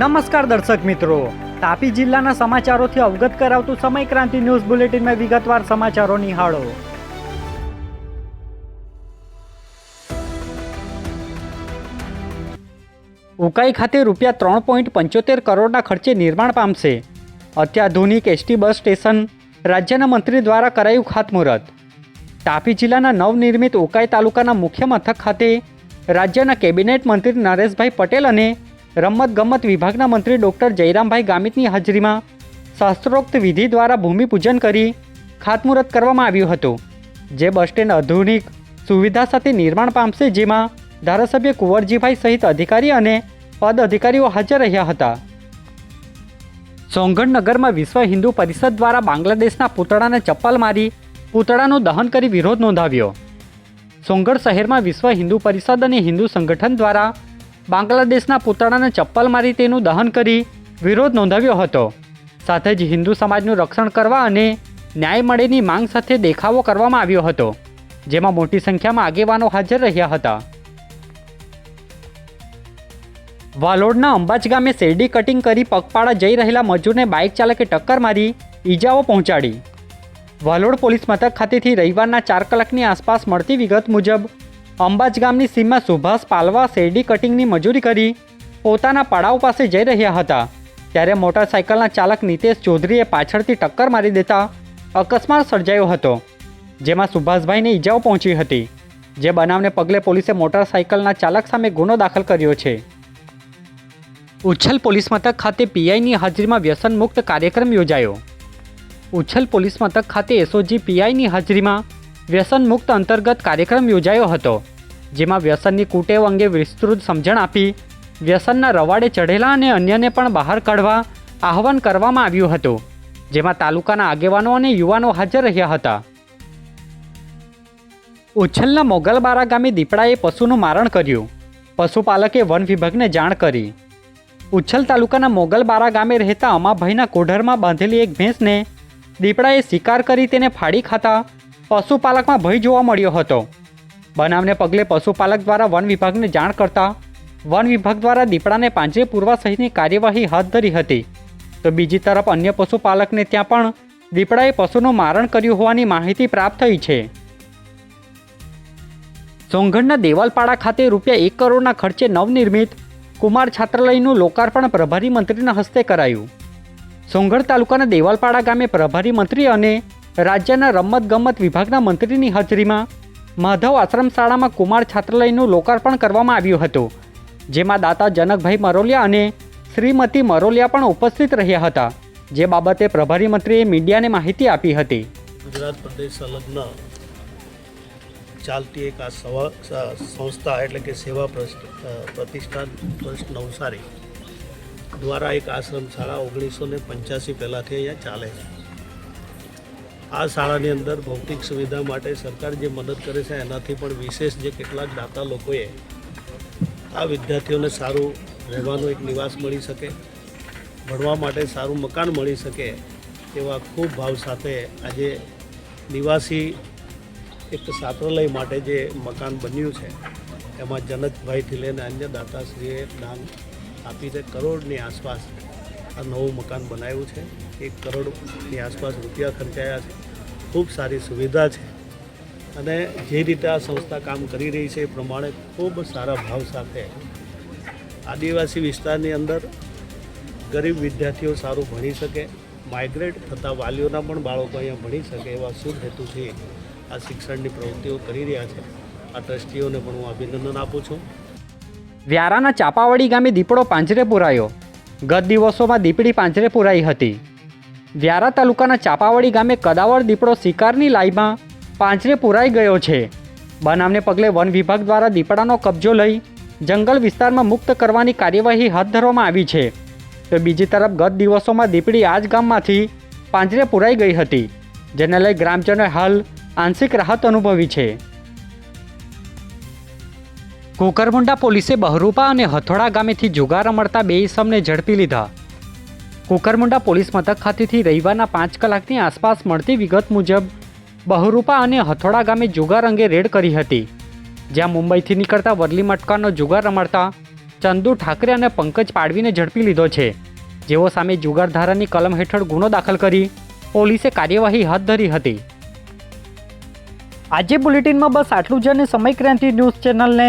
નમસ્કાર દર્શક મિત્રો. તાપી જિલ્લાના સમાચારોથી અવગત કરાવતું સમય ક્રાંતિ ન્યૂઝ બુલેટિનમાં વિગતવાર સમાચારો નિહાળો. ઉકાઈ ખાતે રૂપિયા ત્રણ પોઈન્ટ પંચોતેર કરોડના ખર્ચે નિર્માણ પામશે. અત્યાધુનિક એસટી બસ સ્ટેશન રાજ્યના મંત્રી દ્વારા કરાયું ખાતમુહૂર્ત. તાપી જિલ્લાના નવનિર્મિત ઉકાઈ તાલુકાના મુખ્ય મથક ખાતે રાજ્યના કેબિનેટ મંત્રી નરેશભાઈ પટેલ અને રમતગમત વિભાગના મંત્રી ડૉક્ટર જયરામભાઈ ગામિતની હાજરીમાં શાસ્ત્રોક્ત વિધિ દ્વારા ભૂમિપૂજન કરી ખાતમુહૂર્ત કરવામાં આવ્યું હતું, જે બસ સ્ટેન્ડ આધુનિક સુવિધા સાથે નિર્માણ પામશે, જેમાં ધારાસભ્ય કુંવરજીભાઈ સહિત અધિકારી અને પદ અધિકારીઓ હાજર રહ્યા હતા. સોંગઢ નગરમાં વિશ્વ હિન્દુ પરિષદ દ્વારા બાંગ્લાદેશના પૂતળાને ચપ્પલ મારી પૂતળાનું દહન કરી વિરોધ નોંધાવ્યો. સોંગઢ શહેરમાં વિશ્વ હિન્દુ પરિષદ અને હિન્દુ સંગઠન દ્વારા બાંગ્લાદેશના પુતળાને ચપ્પલ મારી તેનું દહન કરી વિરોધ નોંધાવ્યો હતો. સાથે જ હિન્દુ સમાજનું રક્ષણ કરવા અને ન્યાય મળેની માંગ સાથે દેખાવો કરવામાં આવ્યો હતો, જેમાં મોટી સંખ્યામાં આગેવાનો હાજર રહ્યા હતા. વાલોડના અંબાજ ગામે શેરડી કટિંગ કરી પગપાળા જઈ રહેલા મજૂરને બાઇક ચાલકે ટક્કર મારી ઈજાઓ પહોંચાડી. વાલોડ પોલીસ મથક ખાતેથી રવિવારના ચાર કલાકની આસપાસ મળતી વિગત મુજબ અંબાજ ગામની સીમમાં સુભાષ પાલવા શેરડી કટિંગની મજૂરી કરી પોતાના પડાવ પાસે જઈ રહ્યા હતા. ત્યારે મોટરસાયકલના ચાલક નિતેશ ચૌધરીએ પાછળથી ટક્કર મારી દેતા અકસ્માત સર્જાયો હતો, જેમાં સુભાષભાઈને ઈજાઓ પહોંચી હતી, જે બનાવને પગલે પોલીસે મોટરસાયકલના ચાલક સામે ગુનો દાખલ કર્યો છે. ઉચ્છલ પોલીસ મથક ખાતે પીઆઈની હાજરીમાં વ્યસન મુક્ત કાર્યક્રમ યોજાયો. ઉચ્છલ પોલીસ મથક ખાતે એસઓજી પીઆઈની હાજરીમાં વ્યસન મુક્ત અંતર્ગત કાર્યક્રમ યોજાયો હતો, જેમાં વ્યસનની કુટેવ અંગે વિસ્તૃત સમજણ આપી, વ્યસનના રવાડે ચઢેલા અને અન્યને પણ બહાર કાઢવા આહવાન કરવામાં આવ્યું હતું, જેમાં તાલુકાના આગેવાનો અને યુવાનો હાજર રહ્યા હતા. ઉચ્છલના મોગલબારા ગામે દીપડાએ પશુનું મારણ કર્યું. પશુપાલકે વન વિભાગને જાણ કરી. ઉચ્છલ તાલુકાના મોગલબારા ગામે રહેતા અમાભાઈના કોઢરમાં બાંધેલી એક ભેંસને દીપડાએ શિકાર કરી તેને ફાડી ખાતા પશુપાલકમાં ભય જોવા મળ્યો હતો. બનાવને પગલે પશુપાલક દ્વારા વન વિભાગને જાણ કરતા વન વિભાગ દ્વારા દીપડાને પાંજરે પૂરવા સહિતની કાર્યવાહી હાથ ધરી હતી. તો બીજી તરફ અન્ય પશુપાલકને ત્યાં પણ દીપડાએ પશુનું મારણ કર્યું હોવાની માહિતી પ્રાપ્ત થઈ છે. સોંગઢના દેવાલપાડા ખાતે રૂપિયા એક કરોડના ખર્ચે નવનિર્મિત કુમાર છાત્રાલયનું લોકાર્પણ પ્રભારી મંત્રીના હસ્તે કરાયું. સોંગઢ તાલુકાના દેવાલપાડા ગામે પ્રભારી મંત્રી અને રાજ્યના રમતગમત વિભાગના મંત્રીની હાજરીમાં માધવ આશ્રમ શાળામાં કુમાર છાત્રાલયનું લોકાર્પણ કરવામાં આવ્યું હતું, જેમાં દાતા જનકભાઈ મરોલિયા અને શ્રીમતી મરોલિયા પણ ઉપસ્થિત રહ્યા હતા, જે બાબતે પ્રભારી મંત્રીએ મીડિયાને માહિતી આપી હતી. ગુજરાત પ્રદેશ સંલગ્ન ચાલતી એક આ સંસ્થા એટલે કે સેવા પ્રતિષ્ઠાન ટ્રસ્ટ નવસારી દ્વારા એક આશ્રમ શાળા ઓગણીસો ને પંચ્યાસી પહેલાંથી અહીંયા ચાલે છે. આ શાળાની અંદર ભૌતિક સુવિધા માટે સરકાર જે મદદ કરે છે, એનાથી પણ વિશેષ જે કેટલાક દાતા લોકોએ આ વિદ્યાર્થીઓને સારું રહેવાનો એક નિવાસ મળી શકે, ભણવા માટે સારું મકાન મળી શકે એવા ખૂબ ભાવ સાથે આજે નિવાસી એક છાત્રાલય માટે જે મકાન બન્યું છે, એમાં જનકભાઈથી લઈને અન્ય દાતાશ્રીએ દાન આપીને કરોડની આસપાસ આ નવું મકાન બનાવ્યું છે. એક કરોડની આસપાસ રૂપિયા ખર્ચાયા છે. ખૂબ સારી સુવિધા છે. અને જે રીતે આ સંસ્થા કામ કરી રહી છે એ પ્રમાણે ખૂબ સારા ભાવ સાથે આદિવાસી વિસ્તારની અંદર ગરીબ વિદ્યાર્થીઓ સારું ભણી શકે, માઇગ્રેટ થતા વાલીઓના પણ બાળકો અહીંયા ભણી શકે એવા શુભ હેતુથી આ શિક્ષણની પ્રવૃત્તિઓ કરી રહ્યા છે. આ ટ્રસ્ટીઓને પણ હું અભિનંદન આપું છું. વ્યારાના ચાપાવાડી ગામે દીપડો પાંજરે પુરાયો. ગત દિવસોમાં દીપડી પાંજરે પુરાઈ હતી. વ્યારા તાલુકાના ચાપાવાડી ગામે કદાવર દીપડો શિકારની લાઈમાં પાંજરે પુરાઈ ગયો છે. બનાવને પગલે વન વિભાગ દ્વારા દીપડાનો કબજો લઈ જંગલ વિસ્તારમાં મુક્ત કરવાની કાર્યવાહી હાથ ધરવામાં આવી છે. તો બીજી તરફ ગત દિવસોમાં દીપડી આ જ ગામમાંથી પાંજરે પુરાઈ ગઈ હતી, જેને લઈ ગ્રામજનોએ હાલ આંશિક રાહત અનુભવી છે. કુકરમુંડા પોલીસે બહરૂપા અને હથોડા ગામેથી જુગાર રમડતા બે ઇસમને ઝડપી લીધા. કુકરમુંડા પોલીસ મથક ખાતેથી રવિવારના પાંચ કલાકની આસપાસ મળતી વિગત મુજબ, બહરૂપા અને હથોડા ગામે જુગાર અંગે રેડ કરી હતી. જ્યાં મુંબઈથી નીકળતા વરલી મટકાનો જુગાર રમાડતા ચંદુ ઠાકરે અને પંકજ પાડવીને ઝડપી લીધો છે. જેઓ સામે જુગારધારાની કલમ હેઠળ ગુનો દાખલ કરી પોલીસે કાર્યવાહી હાથ ધરી હતી. આજે બુલેટિનમાં બસ આટલું જ અને સમય ક્રાંતિ ન્યૂઝ ચેનલને